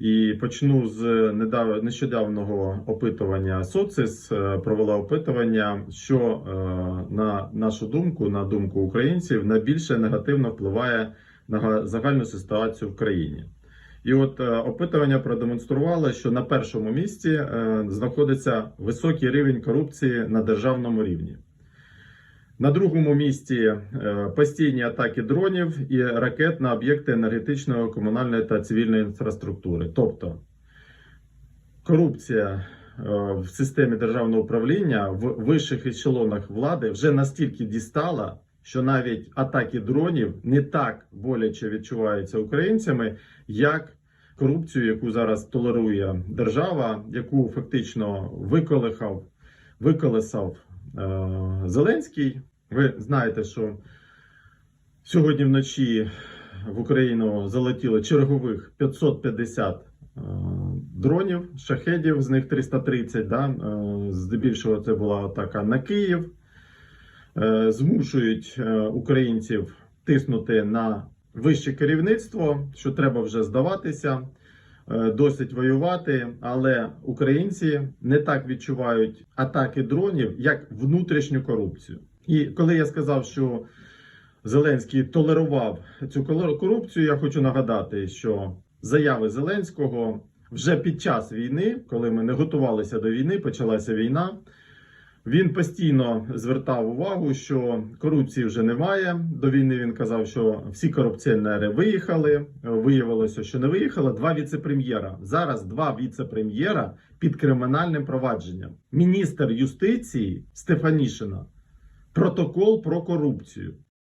І почну з нещодавнього опитування Социс е, провела опитування, що е, на нашу думку, на думку українців, найбільше негативно впливає на га- загальну ситуацію в країні. І от е, опитування продемонструвало, що на першому місці знаходиться високий рівень корупції на державному рівні. На другому місці е, постійні атаки дронів і ракет на об'єкти енергетичної, комунальної та цивільної інфраструктури. Тобто корупція е, в системі державного управління в вищих ешелонах влади вже настільки дістала, що навіть атаки дронів не так боляче відчуваються українцями, як корупцію, яку зараз толерує держава, яку фактично виколихав, виколесав е, Зеленський. Ви знаєте, що сьогодні вночі в Україну залетіло чергових 550 е, дронів, шахедів, з них 330. Да? Е, здебільшого це була атака на Київ. Е, змушують українців тиснути на вище керівництво, що треба вже здаватися, досить воювати. Але українці не так відчувають атаки дронів, як внутрішню корупцію. І коли я сказав, що Зеленський толерував цю корупцію, я хочу нагадати, що заяви Зеленського вже під час війни, коли ми не готувалися до війни, почалася війна. Він постійно звертав увагу, що корупції вже немає. До війни він казав, що всі корупціонери виїхали. Виявилося, що не виїхали. Два віце-прем'єра. Зараз два віце-прем'єра під кримінальним провадженням. Міністр юстиції Стефанішина. Протокол про корупцію.